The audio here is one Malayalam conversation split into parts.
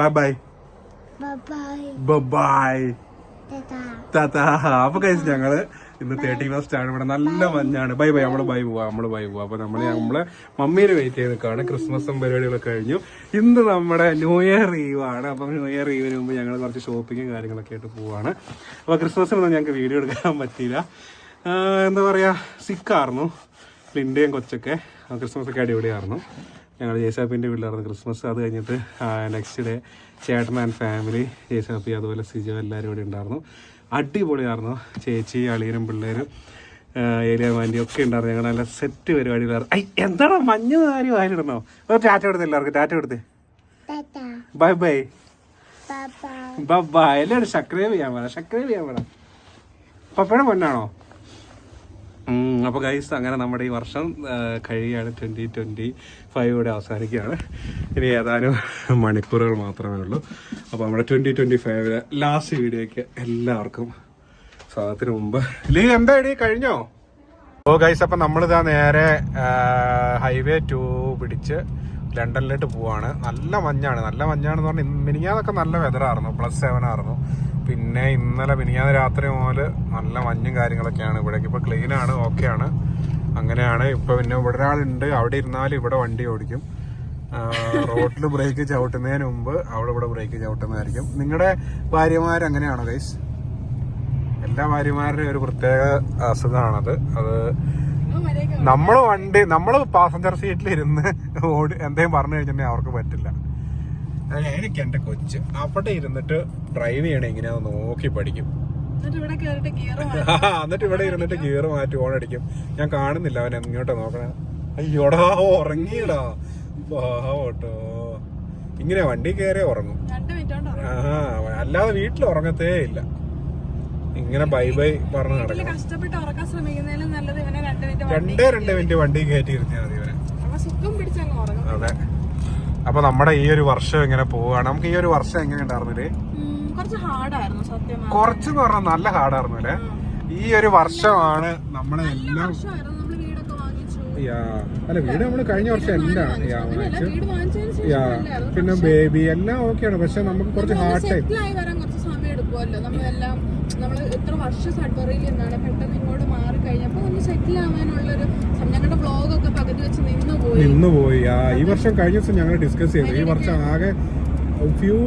By bye bye Tata Tata അപ്പൊ കഴിച്ച് ഞങ്ങൾ ഇന്ന് തേർട്ടി ഫസ്റ്റ് ആണ്. ഇവിടെ നല്ല മഞ്ഞാണ്. ബൈ ബൈ നമ്മൾ ബൈ പോവാ. നമ്മൾ ബൈ പോവാ. അപ്പൊ നമ്മൾ നമ്മളെ മമ്മീനെ വെയിറ്റ് ചെയ്ത് നിൽക്കുകയാണ് ക്രിസ്മസും പരിപാടികളൊക്കെ കഴിഞ്ഞു. ഇന്ന് നമ്മുടെ ന്യൂ ഇയർ ഈവ് ആണ്. അപ്പം ന്യൂ ഇയർ ഈവിന് മുമ്പ് ഞങ്ങൾ കുറച്ച് ഷോപ്പിങ്ങും കാര്യങ്ങളൊക്കെ ആയിട്ട് പോവാണ്. അപ്പൊ ക്രിസ്മസിനൊന്നും ഞങ്ങൾക്ക് വീഡിയോ എടുക്കാൻ പറ്റിയില്ല. എന്താ പറയാ? സിക്കായിരുന്നു ലിൻഡയും കൊച്ചൊക്കെ. ക്രിസ്മസ് ഒക്കെ അടിപൊളിയായിരുന്നു ഞങ്ങൾ ജേസാപ്പിന്റെ വീട്ടിലായിരുന്നു. ക്രിസ്മസ് അത് കഴിഞ്ഞിട്ട് നെക്സ്റ്റ് ഡേ ചേട്ടൻ ആൻഡ് ഫാമിലി ജേസാപ്പി അതുപോലെ സിജോ എല്ലാവരും ഇവിടെ ഉണ്ടായിരുന്നു. അടിപൊളിയായിരുന്നു. ചേച്ചി അളിയനും പിള്ളേരും ഏരിയ മാൻഡി ഒക്കെ ഉണ്ടായിരുന്നു. ഞങ്ങൾ നല്ല സെറ്റ് പരിപാടികളായിരുന്നു ഐ എന്താണോ മഞ്ഞ് കാര്യം ആയിരുന്നോ ഒരു ടാറ്റ കൊടുത്ത് എല്ലാവർക്കും ടാറ്റ കൊടുത്ത്. Tata bye bye bye bye bye എല്ലാവരും സബ്സ്ക്രൈബ് ചെയ്യാൻ പറ സബ്സ്ക്രൈബ് ചെയ്യാൻ പറ. പപ്പയുടെ പൊന്നാണോ? അപ്പോൾ ഗൈസ് അങ്ങനെ നമ്മുടെ ഈ വർഷം കഴിയുകയാണ് ട്വന്റി ട്വന്റി ഫൈവോടെ അവസാനിക്കുകയാണ്. ഇനി ഏതാനും മണിക്കൂറുകൾ മാത്രമേ ഉള്ളൂ. അപ്പോൾ നമ്മുടെ ട്വന്റി ട്വന്റി ഫൈവിലെ ലാസ്റ്റ് വീഡിയോയ്ക്ക് എല്ലാവർക്കും സ്വാഗതത്തിന് മുമ്പ്. ലീ എന്താ ഇടി കഴിഞ്ഞോ? ഓ ഗൈസ് അപ്പം നമ്മളിതാ നേരെ ഹൈവേ ടു പിടിച്ച് ലണ്ടനിലോട്ട് പോവാണ്. നല്ല മഞ്ഞാണ്. നല്ല മഞ്ഞാണെന്ന് പറഞ്ഞാൽ മിനിഞ്ഞാന്നൊക്കെ നല്ല വെതറായിരുന്നു പ്ലസ് സെവൻ ആയിരുന്നു. പിന്നെ ഇന്നലെ മിനിഞ്ഞാന്ന് രാത്രി മുതൽ നല്ല മഞ്ഞും കാര്യങ്ങളൊക്കെയാണ് ഇവിടേക്ക്. ഇപ്പോൾ ക്ലീൻ ആണ് ഓക്കെ ആണ്. അങ്ങനെയാണ് ഇപ്പോൾ പിന്നെ ഇവിടെ ഒരാളുണ്ട് അവിടെ ഇരുന്നാലും ഇവിടെ വണ്ടി ഓടിക്കും. റോഡിൽ ബ്രേക്ക് ചവിട്ടുന്നതിന് മുമ്പ് അവിടെ ഇവിടെ ബ്രേക്ക് ചവിട്ടുന്നതായിരിക്കും. നിങ്ങളുടെ ഭാര്യമാർ അങ്ങനെയാണോ ഗൈസ് എല്ലാ ഭാര്യമാരുടെയും ഒരു പ്രത്യേക അസുഖമാണത് അത് നമ്മൾ വണ്ടി നമ്മൾ പാസഞ്ചർ സീറ്റിൽ ഇരുന്ന് ഓടി എന്തെങ്കിലും പറഞ്ഞു കഴിഞ്ഞിട്ടുണ്ടെങ്കിൽ അവർക്ക് പറ്റില്ല. എനിക്ക് എന്റെ കൊച്ച്. അവിടെ ഇരുന്നിട്ട് ഡ്രൈവ് ചെയ്യണ എങ്ങനെയാന്ന് നോക്കി പഠിക്കും. എന്നിട്ട് ഇവിടെ ഇരുന്നിട്ട് ഗിയർ മാറ്റി ഓൺ അടിക്കും ഞാൻ കാണുന്നില്ല അവൻ എങ്ങോട്ടാ നോക്കണേ. അയ്യോടാ ഉറങ്ങിയടാ. പാവട്ടോ. ഇങ്ങനെ വണ്ടി കയറി ഉറങ്ങും. ആ അല്ലാതെ വീട്ടിൽ ഉറങ്ങത്തേ ഇല്ല. ഇങ്ങനെ ബൈ ബൈ പറഞ്ഞു നടക്കും. രണ്ട് രണ്ടേ മിനിറ്റ് വണ്ടി കയറ്റി ഇരുത്തിയാൽ മതി ഇവനെ. അതെ. അപ്പൊ നമ്മുടെ ഈ ഒരു വർഷം എങ്ങനെ പോവാണ്? നമുക്ക് ഈ ഒരു വർഷം എങ്ങനെ ഉണ്ടായിരുന്നില്ലേ കുറച്ച് പറഞ്ഞാൽ നല്ല ഹാർഡായിരുന്നു അല്ലേ? ഈ ഒരു വർഷമാണ് നമ്മളെ എല്ലാം അല്ല വീട് നമ്മൾ കഴിഞ്ഞ വർഷം എല്ലാം യാ പിന്നെ ബേബി എല്ലാം ഓക്കെയാണ് പക്ഷെ നമുക്ക് കുറച്ച് ഹാർഡ് ടൈം നമ്മൾ എത്ര വർഷം സഡ്ബറിയിൽ നിന്നാണ് പെട്ടെന്ന് ഇങ്ങോട്ട് മാറി കഴിഞ്ഞപ്പോൾ ഒന്ന് സെറ്റിൽ ആവാനുള്ളൊരു ഞങ്ങളുടെ വ്ളോഗൊക്കെ പകുതി വെച്ച് നിന്ന് പോയി. നിന്ന് പോയി. ആ ഈ വർഷം കഴിഞ്ഞ ദിവസം ഞങ്ങൾ ഡിസ്കസ് ചെയ്തു. ഈ വർഷം ആകെ ഫ്യൂ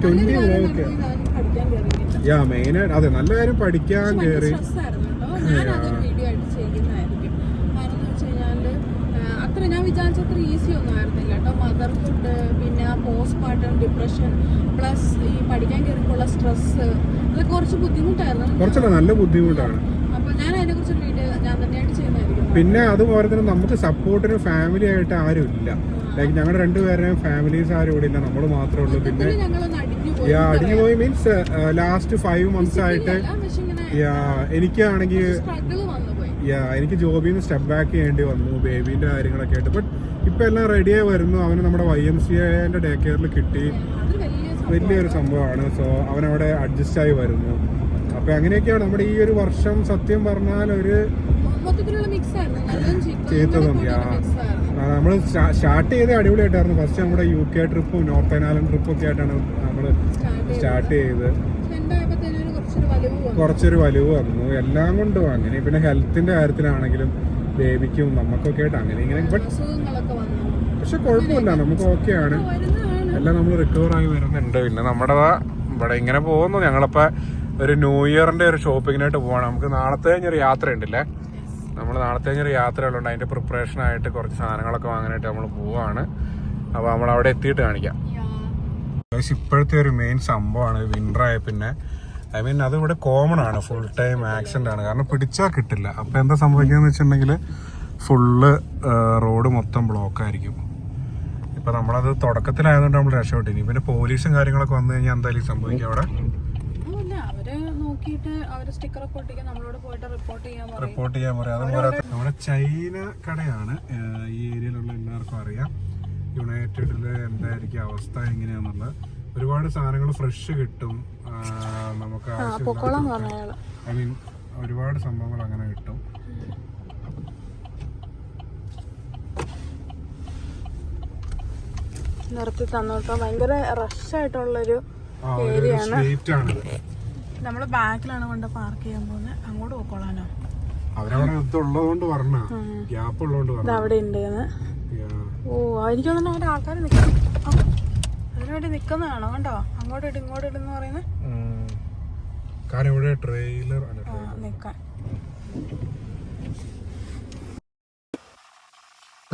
ട്വന്റി ഇതൊന്നും യാ മെയിൻ അതെ നല്ല കാര്യം പഠിക്കാൻ കയറി അതൊരു ഞാൻ വിചാരിച്ച അത്ര ഈസി ഒന്നും ആയിരുന്നില്ല കേട്ടോ. മദർഹുഡ് പിന്നെ പോസ്റ്റ് പാർട്ടം ഡിപ്രഷൻ പ്ലസ് ഈ പഠിക്കാൻ കയറിക്കുള്ള സ്ട്രെസ് കുറച്ചല്ല നല്ല ബുദ്ധിമുട്ടാണ്. പിന്നെ അതുപോലെ തന്നെ നമുക്ക് സപ്പോർട്ടിന് ഫാമിലി ആയിട്ട് ആരും ഇല്ല. ലൈക്ക് ഞങ്ങളുടെ രണ്ടുപേരുടെയും ഫാമിലീസ് ആരും ഇവിടെ ഇല്ല. നമ്മൾ മാത്രമേ ഉള്ളൂ. പിന്നെ പിന്നെ അടിഞ്ഞു പോയി. യാ അടിഞ്ഞു പോയി മീൻസ് ലാസ്റ്റ് ഫൈവ് മന്ത്സ് ആയിട്ട് യാ എനിക്കാണെങ്കിൽ യാ എനിക്ക് ജോബിൽ നിന്ന് സ്റ്റെപ്പ് ബാക്ക് ചെയ്യേണ്ടി വന്നു. ബേബീന്റെ കാര്യങ്ങളൊക്കെ ആയിട്ട്. ബട്ട് ഇപ്പം എല്ലാം റെഡിയായി വരുന്നു. അവന് നമ്മുടെ വൈ എം സി എന്റെ ഡേ കെയറിൽ കിട്ടി. വലിയൊരു സംഭവമാണ്. സോ അവനവിടെ അഡ്ജസ്റ്റ് ആയി വരുന്നു. അപ്പൊ അങ്ങനെയൊക്കെയാണ് നമ്മുടെ ഈ ഒരു വർഷം സത്യം പറഞ്ഞാൽ ഒരു ചീത്ത. നമ്മൾ സ്റ്റാർട്ട് ചെയ്ത് അടിപൊളിയായിട്ടായിരുന്നു. ഫസ്റ്റ് നമ്മുടെ യു കെ ട്രിപ്പും നോർത്ത് ഐലാൻഡ് ട്രിപ്പും ഒക്കെ ആയിട്ടാണ് നമ്മൾ സ്റ്റാർട്ട് ചെയ്ത് കുറച്ചൊരു വലിവ് വന്നു. എല്ലാം കൊണ്ടും അങ്ങനെ. പിന്നെ ഹെൽത്തിന്റെ കാര്യത്തിലാണെങ്കിലും ബേബിക്കും നമുക്കൊക്കെ ആയിട്ട് അങ്ങനെ ഇങ്ങനെ. ബട്ട് പക്ഷെ കുഴപ്പമില്ല. നമുക്ക് ഓക്കെയാണ് എല്ലാം നമ്മൾ റിക്കവർ ആയി വരുന്നുണ്ട്. പിന്നെ നമ്മുടെ ഇവിടെ ഇങ്ങനെ പോകുന്നു. ഞങ്ങളിപ്പോൾ ഒരു ന്യൂ ഇയറിന്റെ ഒരു ഷോപ്പിങ്ങിനായിട്ട് പോവാണ്. നമുക്ക് നാളത്തെ കഴിഞ്ഞൊരു യാത്ര ഉണ്ടല്ലേ നമ്മൾ നാളത്തെ കഴിഞ്ഞൊരു യാത്ര ഉള്ളതുകൊണ്ട് അതിന്റെ പ്രിപ്പറേഷൻ ആയിട്ട് കുറച്ച് സാധനങ്ങളൊക്കെ വാങ്ങാനായിട്ട് നമ്മൾ പോവാണ്. അപ്പോൾ നമ്മൾ അവിടെ എത്തിയിട്ട് കാണിക്കാം. ഇപ്പോഴത്തെ ഒരു മെയിൻ സംഭവമാണ്. വിന്റർ ആയ പിന്നെ ഐ മീൻ അത് ഇവിടെ കോമൺ ആണ്. ഫുൾ ടൈം ആക്സിഡന്റ് ആണ്. കാരണം പിടിച്ചാൽ കിട്ടില്ല. അപ്പോൾ എന്താ സംഭവിക്കുക വെച്ചിട്ടുണ്ടെങ്കിൽ ഫുള്ള് റോഡ് മൊത്തം ബ്ലോക്ക് ആയിരിക്കും. ഇപ്പൊ നമ്മളത് തുടക്കത്തിലായതുകൊണ്ട് നമ്മൾ രക്ഷപ്പെട്ടിനി പിന്നെ പോലീസും കാര്യങ്ങളൊക്കെ വന്നു കഴിഞ്ഞാൽ എന്തായാലും സംഭവിക്കും അവിടെ? റിപ്പോർട്ട് ചെയ്യാൻ പറയും. അതുപോലെ നമ്മുടെ ചൈന കടയാണ് ഈ ഏരിയയിലുള്ള എല്ലാവർക്കും അറിയാം. യുണൈറ്റഡിൽ എന്തായിരിക്കും അവസ്ഥ എങ്ങനെയാന്നുള്ളത്. ഒരുപാട് സാധനങ്ങൾ ഫ്രഷ് കിട്ടും. നമുക്ക് ഐ മീൻ ഒരുപാട് സംഭവങ്ങൾ അങ്ങനെ കിട്ടും. നിർത്തി തന്നു കേട്ടോ ഭയങ്കര റഷായിട്ടുള്ളൊരു ഏരിയ ആണ് സ്ട്രീറ്റ് ആണ്. നമ്മൾ ബാക്കിലാണ് കൊണ്ട് പാർക്ക് ചെയ്യാൻ പോകുന്നത് അങ്ങോട്ട് പോയിക്കോളാനോ അവരവിടെ പറഞ്ഞ ഗ്യാപ്പ് ഉള്ളതുകൊണ്ട് അവിടെ ഉണ്ട് ഓ എനിക്ക് തോന്നുന്നു അവിടെ ആൾക്കാർ നിൽക്കും അതിനുവേണ്ടി നിൽക്കുന്നതാണോ കണ്ടോ? അങ്ങോട്ട് ഇട്ട് ഇങ്ങോട്ട് ഇട്ടെന്ന് പറയുന്നത് കാരണം ഇവിടെ ട്രെയിലർ നിൽക്കാൻ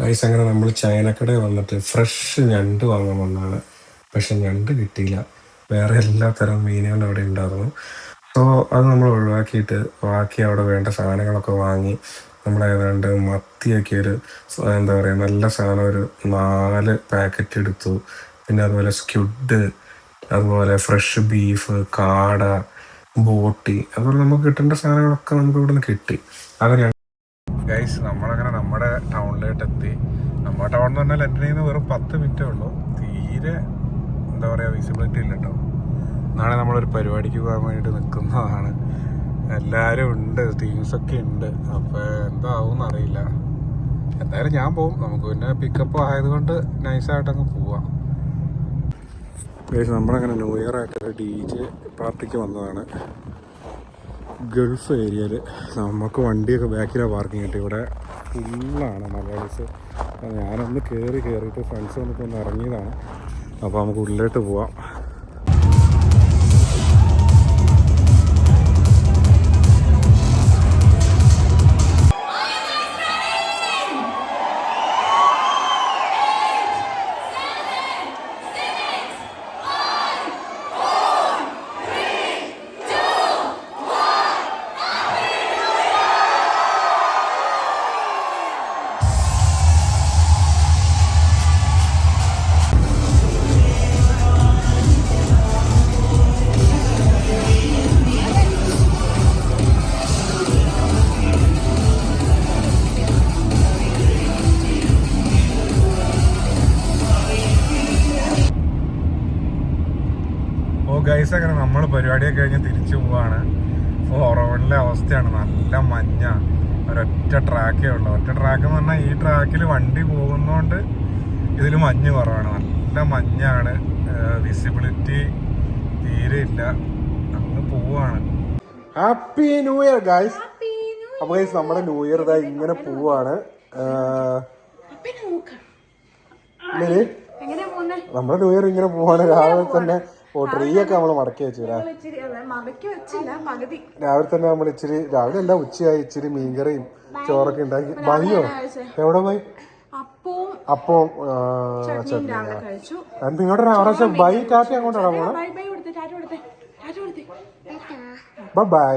ഗൈസ് അങ്ങനെ നമ്മൾ ചൈനക്കടയിൽ വന്നിട്ട് ഫ്രഷ് ഞണ്ട് വാങ്ങാൻ വന്നതാണ് പക്ഷെ ഞണ്ട് കിട്ടിയില്ല. വേറെ എല്ലാ തരം മീനുകളും അവിടെ ഉണ്ടായിരുന്നു. സോ അത് നമ്മൾ ഒഴിവാക്കിയിട്ട് ബാക്കി അവിടെ വേണ്ട സാധനങ്ങളൊക്കെ വാങ്ങി നമ്മൾ ഏതാണ്ട് മത്തിയൊക്കെ ഒരു എന്താ പറയുക നല്ല സാധനം ഒരു നാല് പാക്കറ്റ് എടുത്തു. പിന്നെ അതുപോലെ സ്ക്യുഡ് അതുപോലെ ഫ്രഷ് ബീഫ് കാട ബോട്ടി അതുപോലെ നമുക്ക് കിട്ടേണ്ട സാധനങ്ങളൊക്കെ നമുക്ക് ഇവിടെ നിന്ന് കിട്ടി. അങ്ങനെ ഗൈസ് നമ്മളങ്ങനെ നമ്മുടെ ടൗണിലോട്ട് എത്തി നമ്മുടെ ടൗൺ എന്ന് പറഞ്ഞാൽ എന്റെ നിന്ന് വെറും പത്ത് മിനിറ്റേ ഉള്ളൂ. തീരെ എന്താ പറയുക വിസിബിലിറ്റി ഇല്ല കേട്ടോ നാളെ നമ്മളൊരു പരിപാടിക്ക് പോകാൻ വേണ്ടിയിട്ട് നിൽക്കുന്നതാണ് എല്ലാവരും ഉണ്ട് ടീംസൊക്കെ ഉണ്ട്. അപ്പോൾ എന്താവും അറിയില്ല. എന്തായാലും ഞാൻ പോവും. നമുക്ക് പിന്നെ പിക്കപ്പ് ആയതുകൊണ്ട് നൈസായിട്ട് അങ്ങ് പോവാം. നമ്മളങ്ങനെ ന്യൂ ഇയർ ആയിട്ടൊരു ഡി ജെ പാർട്ടിക്ക് വന്നതാണ്. ഗൾഫ് ഏരിയയിൽ നമുക്ക് വണ്ടിയൊക്കെ ബാക്കിലാണ് പാർക്കിംഗ് കിട്ടി ഇവിടെ ഫുള്ളാണ് മലയാളീസ്. ഞാനൊന്ന് കയറി കയറിയിട്ട് ഫ്രണ്ട്സ് വന്നിട്ട് ഒന്ന് ഇറങ്ങിയതാണ്. അപ്പോൾ നമുക്ക് ഉള്ളിലോട്ട് പോവാം. ഗൈസ് അങ്ങനെ നമ്മൾ പരിപാടിയൊക്കെ കഴിഞ്ഞ് തിരിച്ചു പോവാണ്. ഒറവണിലെ അവസ്ഥയാണ് നല്ല മഞ്ഞ. ഒരൊറ്റ ട്രാക്കേ ഉള്ളൂ. ഒറ്റ ട്രാക്ക് എന്ന് പറഞ്ഞാൽ ഈ ട്രാക്കിൽ വണ്ടി പോകുന്നതുകൊണ്ട് ഇതിൽ മഞ്ഞ് കുറവാണ്. നല്ല മഞ്ഞാണ്. വിസിബിലിറ്റി തീരെ ഇല്ല. അങ്ങ് പോവാണ്. ഹാപ്പി ന്യൂ ഇയർ ഗൈസ് അപ്പൊ ഗൈസ് നമ്മുടെ ന്യൂ ഇയർ ഇതാ ഇങ്ങനെ പോവാണ്. നമ്മുടെ ന്യൂ ഇയർ ഇങ്ങനെ പോവാണ്. രാവിലെ തന്നെ ഓ ട്രീ ഒക്കെ നമ്മൾ മടക്കി വെച്ചു ഇച്ചിരി മടക്കി വെച്ചില്ല പകുതി. രാവിലെ തന്നെ നമ്മൾ ഇച്ചിരി രാവിലെ എല്ലാം ഉച്ചയായി ഇച്ചിരി മീൻകറിയും ചോറൊക്കെ ഉണ്ടാക്കി. ബഹിയോ എവിടെ പോയി? അപ്പവും അപ്പവും നിങ്ങളുടെ പ്രാവശ്യം ബൈ ടാറ്റ അങ്ങോട്ടാണ് പോണേ? Bye bye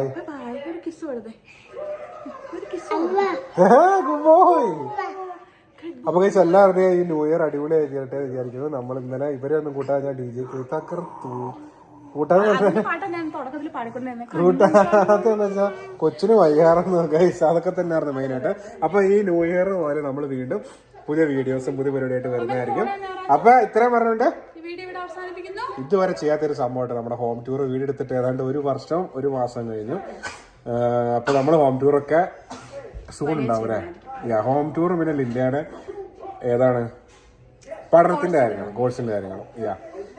good boy. അപ്പൊ കൈസ് എല്ലാവരുടെയും ഈ ന്യൂ ഇയർ അടിപൊളിയായിരിക്കട്ടെ വിചാരിക്കുന്നു. നമ്മൾ ഇന്നലെ ഇവരെ ഒന്നും കൂട്ടാൻ ഞാൻ ഡി ജെ തകർത്തു. കൂട്ടാൻ കൂട്ടാത്തെന്ന് വെച്ചാൽ കൊച്ചിന് വൈകാറെന്ന് ഗൈസ് അതൊക്കെ തന്നെയായിരുന്നു മെയിനായിട്ട് അപ്പൊ ഈ ന്യൂ ഇയർ പോലെ നമ്മൾ വീണ്ടും പുതിയ വീഡിയോസും പുതിയ പരിപാടിയായിട്ട് വരുന്നതായിരിക്കും. അപ്പൊ ഇത്രയും പറഞ്ഞുകൊണ്ട് ഇതുവരെ ചെയ്യാത്തൊരു സംഭവമായിട്ട് നമ്മുടെ ഹോം ടൂർ വീടെടുത്തിട്ട് ഏതാണ്ട് ഒരു വർഷം ഒരു മാസം കഴിഞ്ഞു. അപ്പൊ നമ്മൾ ഹോം ടൂറൊക്കെ സൂൺ ഉണ്ടാവും അല്ലേ? ഹോം ടൂർ പിന്നെ ലിൻഡയുടെ ഏതാണ്? പഠനത്തിന്റെ കാര്യങ്ങൾ കോഴ്സിന്റെ കാര്യങ്ങൾ. യാ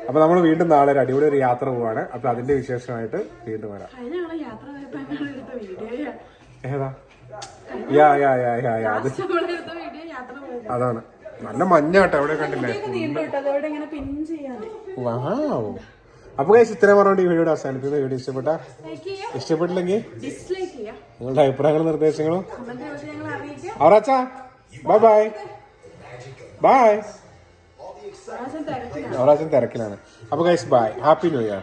അപ്പൊ നമ്മൾ വീണ്ടും നാളെ ഒരു അടിപൊളി ഒരു യാത്ര പോവാണ്. അപ്പൊ അതിന്റെ വിശേഷമായിട്ട് വീണ്ടും വരാം. ഏതാ? യാ യാ യാ യാ യാ അത് അതാണ്. നല്ല മഞ്ഞാട്ടോ എവിടെ കണ്ടില്ലേ? വാവ് അപ്പൊ guys ഇത്രയും പറഞ്ഞുകൊണ്ട് ഈ വീഡിയോ അവസാനിപ്പിക്കുന്ന. വീഡിയോ ഇഷ്ടപ്പെട്ട? ഇഷ്ടപ്പെട്ടില്ലെങ്കിൽ നിങ്ങളുടെ അഭിപ്രായങ്ങളും നിർദ്ദേശങ്ങളും അവറാച്ചാ ബൈ ബൈ ബൈ അവറാച്ചൻ തിരക്കിലാണ് അപ്പൊ guys bye happy new year